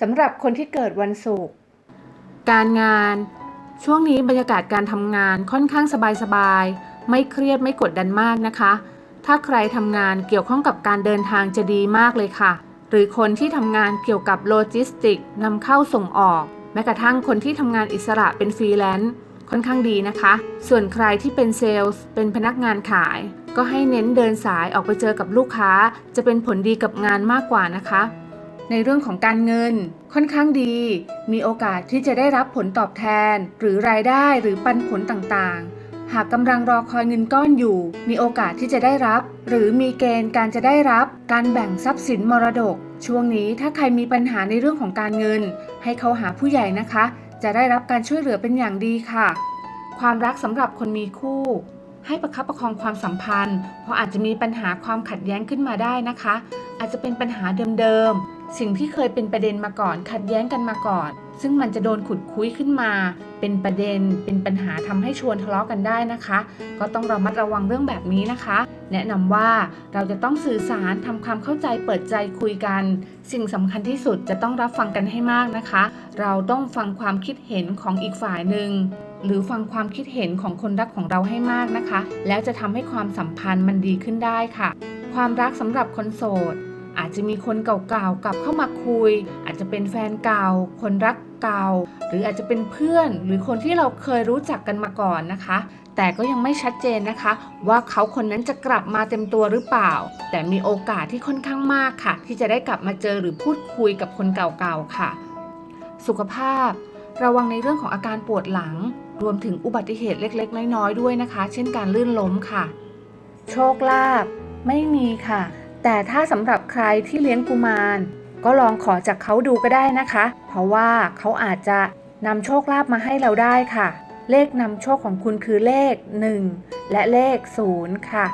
สำหรับคนที่เกิดวันศุกร์การงาน ช่วงนี้บรรยากาศการทำงานค่อนข้างสบายๆ ไม่เครียดไม่กดดันมากนะคะ ถ้าใครทำงานเกี่ยวข้องกับการเดินทางจะดีมากเลยค่ะ หรือคนที่ทำงานเกี่ยวกับโลจิสติกนำเข้าส่งออก แม้กระทั่งคนที่ทำงานอิสระเป็นฟรีแลนซ์ค่อนข้างดีนะคะ ส่วนใครที่เป็นเซลล์เป็นพนักงานขาย ก็ให้เน้นเดินสายออกไปเจอกับลูกค้า จะเป็นผลดีกับงานมากกว่านะคะ ในเรื่องของการเงินค่อนข้างดี มีโอกาสที่จะได้รับผลตอบแทน หรือรายได้หรือปันผลต่างๆ หากกำลังรอคอยเงินก้อนอยู่ มีโอกาสที่จะได้รับ หรือมีเกณฑ์การจะได้รับ การแบ่งทรัพย์สินมรดก ช่วงนี้ถ้าใครมีปัญหาในเรื่องของการเงิน ให้เขาหาผู้ใหญ่นะคะ จะได้รับการช่วยเหลือเป็นอย่างดีค่ะ ความรักสำหรับคนมีคู่ให้ประคับประคองความสัมพันธ์ เพราะอาจจะมีปัญหาความขัดแย้งขึ้นมาได้นะคะ อาจจะเป็นปัญหาเดิม สิ่งที่เคยเป็นประเด็นมาก่อน ขัดแย้งกันมาก่อน ซึ่งมันจะโดนขุดคุ้ยขึ้นมา เป็นประเด็น เป็นปัญหาทำให้ชวนทะเลาะกันได้นะคะ ก็ต้องระมัดระวังเรื่องแบบนี้นะคะ แนะนำว่าเราจะต้องสื่อสารทำความเข้าใจเปิดใจคุยกัน สิ่งสำคัญที่สุดจะต้องรับฟังกันให้มากนะคะ เราต้องฟังความคิดเห็นของอีกฝ่ายหนึ่งหรือฟังความคิดเห็นของคนรักของเราให้มากนะคะ แล้วจะทำให้ความสัมพันธ์มันดีขึ้นได้ค่ะ ความรักสำหรับคนโสด อาจจะมีคนเก่าๆกลับเข้ามาคุย อาจจะเป็นแฟนเก่า คนรักเก่า หรืออาจจะเป็นเพื่อน หรือคนที่เราเคยรู้จักกันมาก่อนนะคะ แต่ก็ยังไม่ชัดเจนนะคะ ว่าเขาคนนั้นจะกลับมาเต็มตัวหรือเปล่า แต่มีโอกาสที่ค่อนข้างมากค่ะ ที่จะได้กลับมาเจอหรือพูดคุยกับคนเก่าๆค่ะ สุขภาพ ระวังในเรื่องของอาการปวดหลัง รวมถึงอุบัติเหตุเล็ก ๆ น้อยๆด้วยนะคะ เช่นการลื่นล้มค่ะ โชคลาภไม่มีค่ะ แต่ถ้าสำหรับใครที่เลี้ยงกุมาร ก็ลองขอจากเขาดูก็ได้นะคะ เพราะว่าเขาอาจจะนำโชคลาภมาให้เราได้ค่ะ เลขนำโชคของคุณคือเลข 1 และเลข 0 ค่ะ